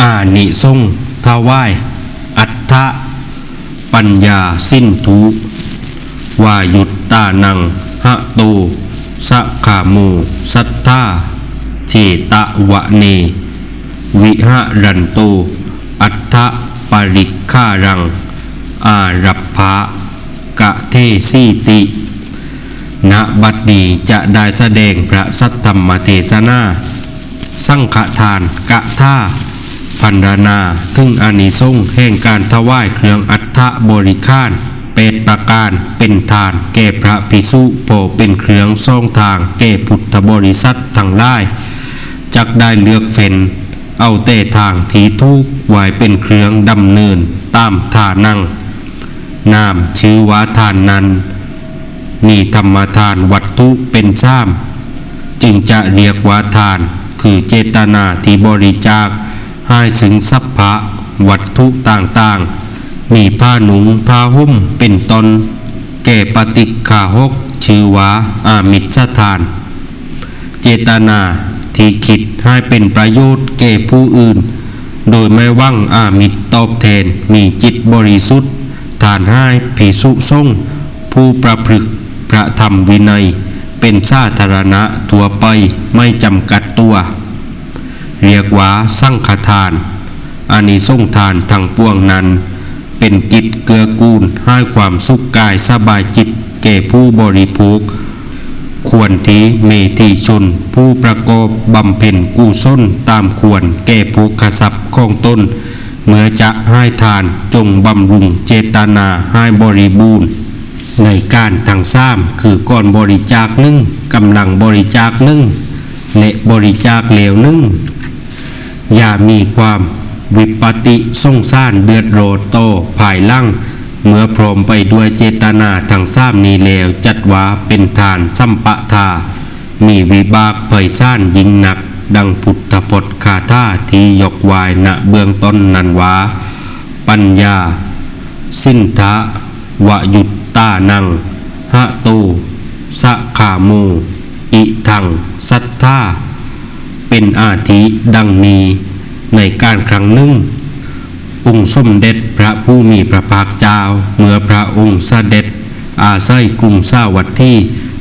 อานิสงทวาย อัฏฐปัญญาสิ้นทุวายุตตานังหะโตสะขามูสัทธาเจตะวะเน วิหะรันโต อัฏฐปริกขารัง อารัปภะกะเทสีติณบัดนี้จะได้แสดงพระสัทธรรมเทศนา สังฆทานกะท่า พันรนาถึงอานิสงส์แห่งการถวายเครื่องอัฐบริคารเปตประการเป็นทานแก่พระภิกษุโปเป็นเครื่องส่องทางแก่พุทธบริษัททั้งหลายจักได้เลือกเฟ้นเอาแต่ทางที่ทุกไว้เป็นเครื่องดำเนินตามทานั่งนามชื่อว่าทานนั้นมีธรรมทานวัตถุเป็นซ้ำจึงจะเรียกว่าทาน คือเจตนาที่บริจาค ให้ถึงสัพพะวัตถุต่างๆ มีผ้าหนุงผ้าหุ้มเป็นตนแก่ปฏิคาหกชื่อว่าอามิตรทาน เจตนาที่คิดให้เป็นประโยชน์แก่ผู้อื่น โดยไม่หวังอามิตรตอบแทนมีจิตบริสุทธิ์ ทานให้ภิกษุสงผู้ประพฤกพระธรรมวินัย เป็นสาธารณะทั่วไปไม่จำกัดตัว เรียกว่าสังฆทานอานิสงส์ทานทั้งปวงนั้น เป็นกิจเกื้อกูลให้ความสุขกายสบายจิตแก่ผู้บริโภคควรทีเมธีชน ผู้ประกอบบำเพ็ญกุศลตามควรแก่ภูขทรัพย์ของตนเมื่อจะให้ทานจงบำรุงเจตนาให้บริบูรณ์ ในการทางซ้ำคือก่อนบริจาคหนึ่งกำลังบริจาคหนึ่งและบริจาคเหลวหนึ่ง อย่ามีความวิปติสงสารเดือดโรดโตภายลังเมื่อพร้อมไปด้วยเจตนาทางซ้ำนี้แล้วจัดว่าเป็นทานสัมปะทา มีวิบากเผยซ่านยิ่งหนัก ดังพุทธพจน์คาถาที่ยกวายณเบื้องต้นนันวาปัญญา สินทะวยุตตานังหะโตสะขาโมอิทัง สัทธา เป็นอาทิดังนี้ในการครั้งหนึ่ง องค์สมเด็จพระผู้มีพระภาคเจ้า เมื่อพระองค์เสด็จ อาศัยกรุงสาวัตถี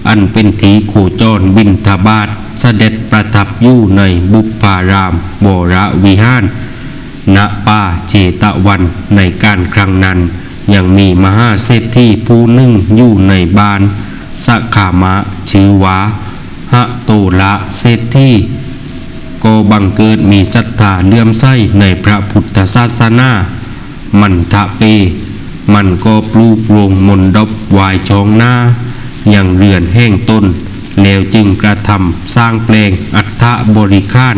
อันเป็นทีโคจรบินทบาทเสด็จประทับอยู่ในบุพารามบระวิหารณป่าเจตวันในการครั้งนั้น ยังมีมหาเศรษฐีผู้หนึ่งอยู่ในบ้านสะขามะชื่อว่าหะโตละเศรษฐี ก็บังเกิดมีศรัทธาเลื่อมใสในพระพุทธศาสนา มันทะเป มันก็ปลูกโรงมนดบวายชองหน้า อย่างเรือนแห้งต้น แล้วจึงกระทำสร้างแปลงอัฐบริคาร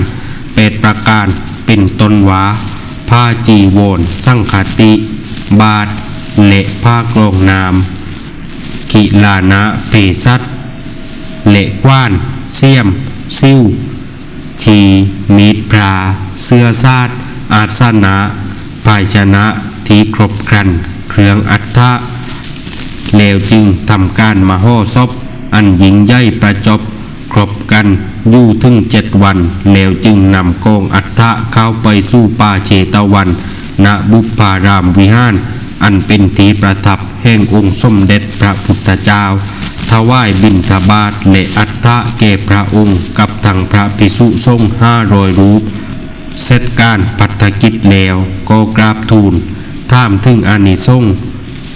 แปดประการเป็นต้นวาผ้าจีวรสังคติ บาทเละผ้ากรองน้ำกิลานะเพสัตเละกว้าน เสียม ซิ่ว ชี มีดพรา เสื้อซาดอาสนะภายชนะที่ครบครัน เครื่องอัฐะแล้วจึงทำการมโหศพอันยิ่งใหญ่ประจบ ครบกันอยู่ถึงเจ็ดวันแล้วจึงนำกองอัฐะเข้าไปสู่ป่าเชตวัน ณบุพารามวิหาร อันเป็นที่ประทับแห่งองค์สมเด็จพระพุทธเจ้า ถวายบิณฑบาตและอัฐะแก่พระองค์กับทางพระภิกษุสงฆ์ห้ารอยรูป เสร็จการพัฒกิจแล้วก็กราบทูลถามถึงอานิสงส์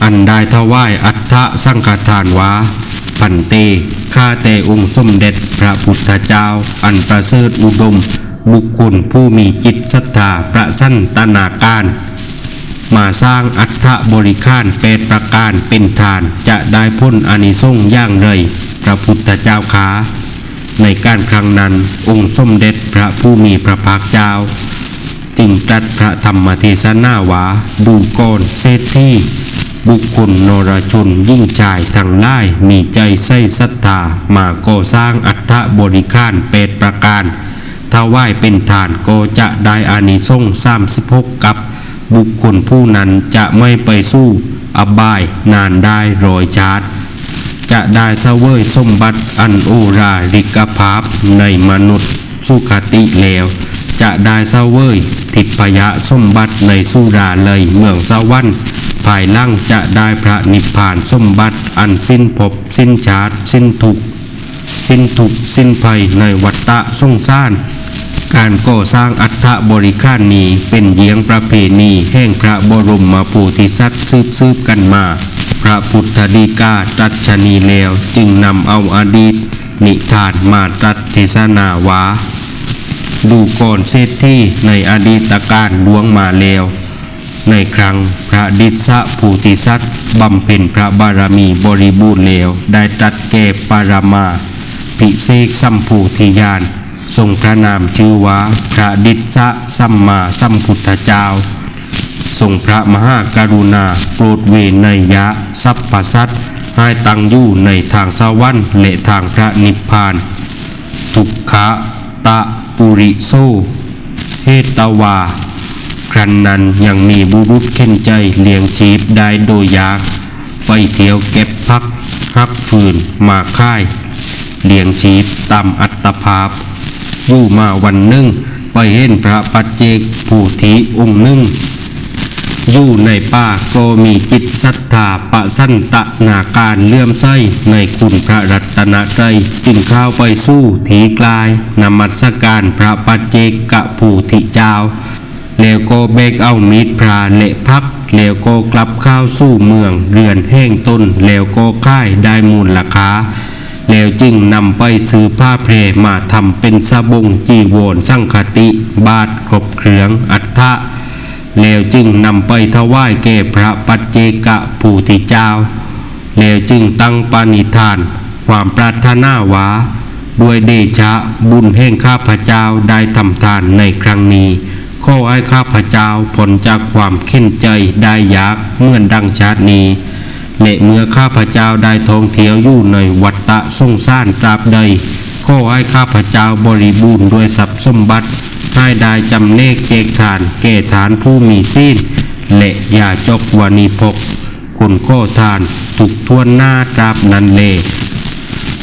อันได้ถวายอัฐสังฆทานวาพันเตข้าแต่องค์สมเด็จพระพุทธเจ้า อันประเสริฐอุดม บุคคลผู้มีจิตศรัทธาประสันตนาการ มาสร้างอัฐบริคารแปดประการเป็นทานจะได้พ้นอานิสงส์ย่างไรพระพุทธเจ้าขาในการครั้งนั้นองค์สมเด็จพระผู้มีพระภาคเจ้า จึงตรัสพระธรรมเทศนาว่าดูก่อนเศรษฐีบุคคลนรชนยิ่งชายทั้งหลายมีใจใส่ศรัทธามาก่อสร้างอัฐบริคารแปดประการถ้าไหว้เป็นทานก็จะได้อานิสงส์สามสิบหกกับ บุคคลผู้นั้นจะไม่ไปสู้อบายนานได้รอยชาติ จะได้เสวยสมบัติอันโอราริกภาพในมนุษย์สุขติแล้ว จะได้เศร้าเว้ยทิพยะสมบัติในสุราเลยเมืองสวรรค์ภายหล่างจะได้พระนิพพานสมบัติอันสิ้นภพสิ้นชาติ สิ้นทุกสิ้นทุกสิ้นภัยในวัฏฏะสงสาร การก่อสร้างอัฐบริคารนี้เป็นเยียงประเพณีแห่งพระบรมโพธิสัตว์สืบสืบกันมา พระพุทธดีกาตรัชนีแล้วจึงนำเอาอดีต นิทานมาตรัสเทศนาวาดูก่อนเศรษฐีในอดีตการล่วงมาแล้วในครั้งพระดิษะภูติสัตว์บำเพ็ญพระบารมีบริบูรณ์แล้วได้ตัดแก่ปารามา พิเศษสัมภูธิญาณ ทรงพระนามชื่อว่าพระดิษะสัมมาสัมพุทธเจ้า ทรงพระมหากรุณาโปรดเวนยยะสัพพสัตให้ตั้งอยู่ในทางสวรรค์และทางพระนิพพาน ทุกขะตะปุริโซเฮตวา ครั้นนั้นยังมีบุรุษเข็นใจเลี้ยงชีพได้โดยยากไปเที่ยวเก็บพักฮักฟืนมาค่าย เลี้ยงชีพตามอัตภาพ อยู่มาวันหนึ่งไปเห็นพระปัจเจกผู้ทีองค์หนึ่งอยู่ในป่าก็มีจิตศรัทธาปะสันตะนาการเลื่อมใสในคุณพระรัตนตรัยจึงเข้าไปสู้ถีกลายนมัสการพระปัจเจกกะผู้ทิเจ้า แล้วก็เบกเอามีดพราเละพัก แล้วก็กลับเข้าสู่เมืองเรือนแห้งต้นแล้วก็ค่ายได้มูลราคา แล้วจึงนำไปซื้อผ้าเพรมาทำเป็นสบงจีวรสังคติ บาทครบเครืองอัฐะแล้วจึงนำไปถวายแก่พระปัจเจกะผู้ที่เจ้า แล้วจึงตั้งปณิธาน ความปรารถนาวาด้วยเดชะบุญแห่งข้าพเจ้าได้ทำทานในครั้งนี้ข้อให้ข้าพเจ้าพ้นจากความเข็นใจได้ยากเมื่อนดังชาตินี้ และเมื่อข้าพเจ้าได้ท่องเที่ยวอยู่ในวัฏฏะสงสารตราบใดขอให้ข้าพเจ้าบริบูรณ์ด้วยทรัพย์สมบัติ ให้ได้จำเนกเจกฐานแก่ฐานผู้มีสิ้นและอย่าจกวานิพกคุณข้อทานถูกทวนหน้าตราบนั้นเล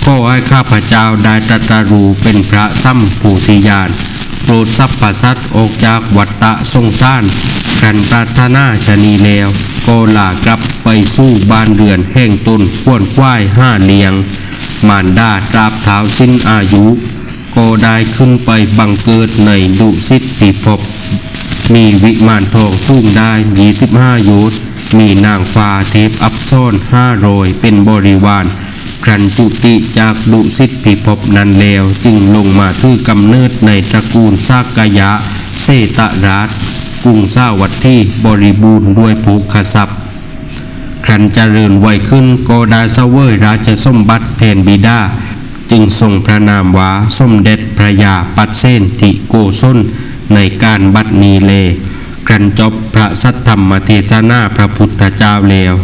ขอให้ข้าพเจ้าได้ตรัสรู้เป็นพระสัมผูติญาณ โปรดสัพพสัตออกจากวัฏฏะสงสาร กันปรารถนาชนีแล้วก็ลากลับไปสู่บ้านเรือนแห่งตนขวนควายห้าเลียง มารดาตราบเท้าสิ้นอายุ ก็ได้ขึ้นไปบังเกิดในดุสิตพิภพมีวิมานทองสูงได้25โยชน์มีนางฟ้าเทพอับซ่อนห้าโรยเป็นบริวาร ครันจุติจากดุสิตพิภพนั้นแล้ว จึงลงมาทือกำเนิดในตระกูลซากกยะ เซตราชกรุงสาวัตถีบริบูรณ์ด้วยภูขทรัพย์ครันเจริญไวขึ้นก็ได้เสวยราชสมบัติแทนบิดา จึงทรงพระนามว่าสมเด็จพระยาปัดเส้นติโกศลในการบัดนีเลครันจบพระสัทธรรมเทศนาพระพุทธเจ้าแล้ว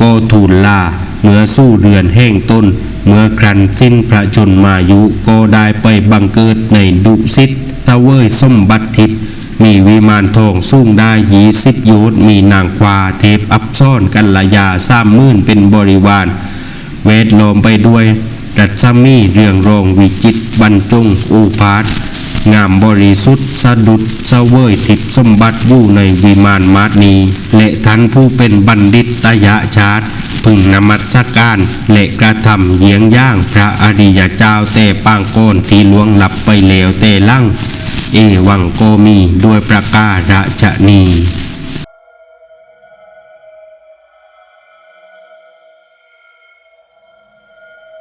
ก็ทูลลา เมื่อสู้เรือนแห้งต้น เมื่อครันสิ้นพระชนมายุก็ได้ไปบังเกิดในดุสิตเสวยสมบัติทิพย์มีวิมานทองสูงได้ยี่สิบโยชน์มีนางควาเทพอับซ่อนกันลยาสามมื่นเป็นบริวารเวทล้อมไปด้วย รัศมีเรืองรองวิจิตบรรจงอูพาสงามบริสุทธิ์สะดุดเสวยทิพย์สมบัติอยู่ในวิมานมาดนีและท่านผู้เป็นบัณฑิตตยะชาติ พึงนมัสการและกระทำเยียงย่าง พระอริยเจ้าเตปางโกนที่ล่วงหลับไปแล้วเตลั่ง เอวังโกมีด้วยประกาศชนี